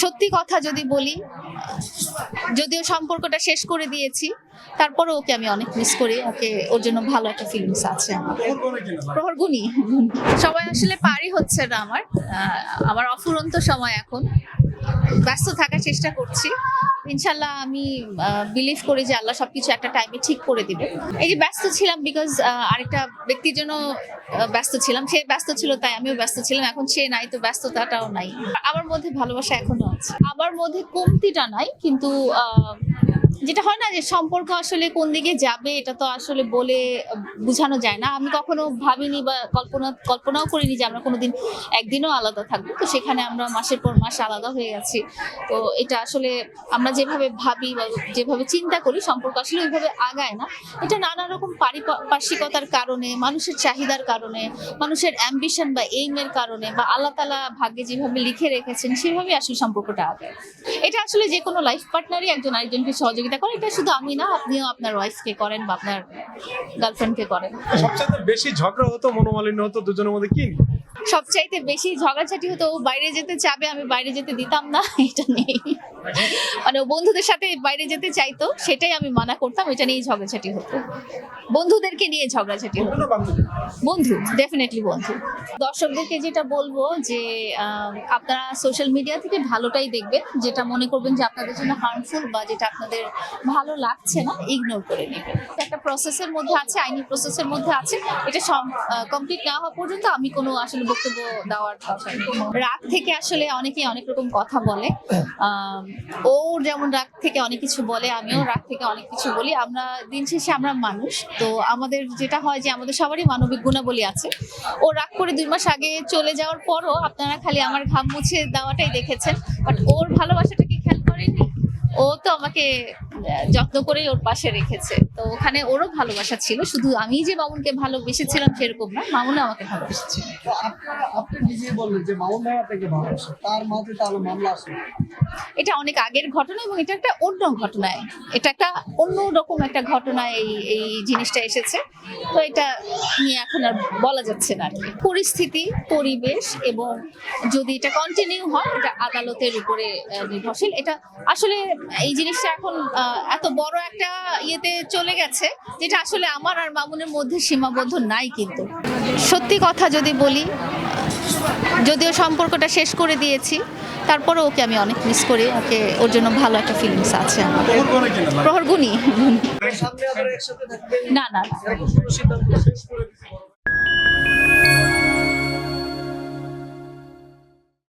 সত্যি কথা যদি বলি, যদিও সম্পর্কটা শেষ করে দিয়েছি তারপরে ওকে আমি অনেক মিস করি, ওকে, ওর জন্য ভালো একটা ফিলিংস আছে প্রহর গুণী। সবাই আসলে পারি হচ্ছে না আমার। আমার অফুরন্ত সময় এখন। ব্যস্ত থাকার চেষ্টা করছি। ইনশাল্লাহ আমি বিলিভ করি যে আল্লাহ সবকিছু একটা টাইমে ঠিক করে দিবে। এই যে ব্যস্ত ছিলাম বিকজ আরেকটা ব্যক্তির জন্য ব্যস্ত ছিলাম। সে ব্যস্ত ছিল, তাই আমিও ব্যস্ত ছিলাম। এখন সে নাই, তো ব্যস্ততাটাও নাই। আমার মধ্যে ভালোবাসা এখনও আছে। আমার মধ্যে কমতিটা নাই, কিন্তু যেটা হয় না যে সম্পর্ক আসলে কোন দিকে যাবে, এটা তো আসলে বলে বোঝানো যায় না। আমি কখনো ভাবিনি বা কল্পনা, কল্পনাও করিনি যে আমরা কোনোদিন একদিনও আলাদা থাকব। তো সেখানে আমরা মাসের পর মাস আলাদা হয়ে গেছি। তো এটা আসলে আমরা যেভাবে ভাবি বা যেভাবে চিন্তা করি, সম্পর্ক আসলে ওইভাবে আগায় না। এটা নানা রকম পারিপার্শ্বিকতার কারণে, মানুষের চাহিদার কারণে, মানুষের অ্যাম্বিশন বা এইমের কারণে বা আল্লাহ তালা ভাগ্যে যেভাবে লিখে রেখেছেন সেভাবে আসলে সম্পর্কটা আগায়। এটা আসলে যে কোনো লাইফ পার্টনারই একজন আরেকজনকে সহযোগিতা করে এটা শুধু আমি না, আপনিও আপনার ওয়াইফকে করেন বা আপনার গার্লফ্রেন্ডকে করেন সবচেয়ে বেশি ঝগড়া হতো, মনোমালিন্য হতো, দুজনের মধ্যে কি? সবচাইতে বেশি ঝগড়াঝাটি হতো, ও বাইরে যেতে চাবে, আমি বাইরে যেতে দিতাম না, এটা নেই। মানে বন্ধুদের সাথে বাইরে যেতে চাইতো, সেটাই আমি মানা করতাম, এটা নিয়েই ঝগড়াঝাটি হতো। বন্ধুদেরকে নিয়ে ঝগড়াঝাটি হতো। বন্ধু ডেফিনেটলি বন্ধু। দর্শকদেরকে যেটা বলব যে আপনারা সোশ্যাল মিডিয়া থেকে ভালোটাই দেখবেন, যেটা মনে করবেন যে আপনাদের জন্য হার্মফুল বা যেটা আপনাদের ভালো লাগছে না ইগনোর করে নেবেন। একটা প্রসেসের মধ্যে আছে, আইনি প্রসেসের মধ্যে আছে, এটা কমপ্লিট না হওয়া পর্যন্ত আমি কোনো আসলে বক্তব্য দেওয়ার কথা রাগ থেকে আসলে অনেকেই অনেক রকম কথা বলে। ওর যেমন রাগ থেকে অনেক কিছু বলে, আমিও রাগ থেকে অনেক কিছু বলি। আমরা দিন শেষে আমরা মানুষ, তো আমাদের যেটা হয় যে আমাদের সবারই মানবিক গুণাবলী আছে। ও রাগ করে দুই মাস আগে চলে যাওয়ার পরও আপনারা খালি আমার ঘাম মুছে দেওয়াটাই দেখেছেন। বাট ওর ভালোবাসাটা কি খেয়াল করেনি ও তো আমাকে যত্ন করেই ওর পাশে রেখেছে। তো ওখানে ওরও ভালোবাসা ছিল শুধু আমি যে মামুনকে ভালোবেসেছিলাম সেরকম না মামুনও আমাকে ভালোবেসেছিল তো আপনি নিজে বললেন যে মামুন ভাই আপনাকে ভালোবাসে তার মাঝে তাহলে মামলা আসে এটা অনেক আগের ঘটনা এবং এটা একটা অন্য ঘটনায় এটা একটা অন্য রকম একটা ঘটনায় এই এই জিনিসটা এসেছে। তো এটা নিয়ে এখন আর বলা যাচ্ছে না আর কি। পরিস্থিতি পরিবেশ এবং যদি এটা কন্টিনিউ হয় এটা আদালতের উপরে নির্ভরশীল। এটা আসলে এই জিনিসটা এখন এত বড় একটা ইয়েতে চলে গেছে যেটা আসলে আমার আর মামুনের মধ্যে সীমাবদ্ধ নাই কিন্তু। সত্যি কথা যদি বলি যদিও সম্পর্কটা শেষ করে দিয়েছি তারপরে ওকে আমি অনেক মিস করি ওকে ওর জন্য ভালো একটা ফিলিংস আছে আমার। প্রহর গুণী না না।